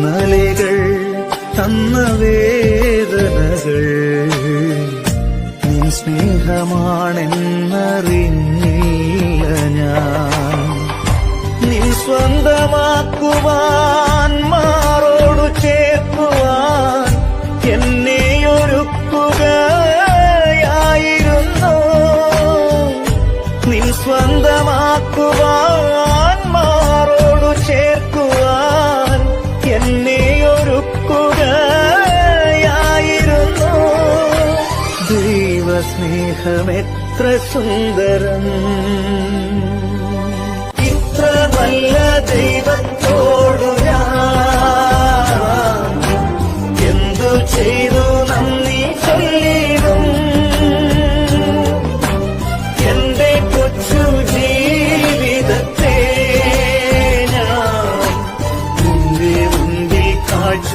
ഇന്നലെകൾ തന്ന വേദനകൾ. നിൻ സ്നേഹമാണെന്നറിഞ്ഞില്ല ഞാൻ. നീ സ്വന്തമാക്കുവാൻ മാറോടു ചേർക്കുവാൻ എന്നെ ഒരുക്കുകയായിരുന്നു. നിൻ സ്വന്തമാക്കുവാൻ ദൈവസ്നേഹമെത്ര സുന്ദരം ഇത്ര നല്ല ദൈവത്തോടു ഞാൻ എന്തു ചെയ്തു നന്ദി ചൊല്ലിടും. എന്റെ കൊച്ചു ജീവിതത്തെ ഞാൻ നിന്റെ മുൻപിൽ കാഴ്ച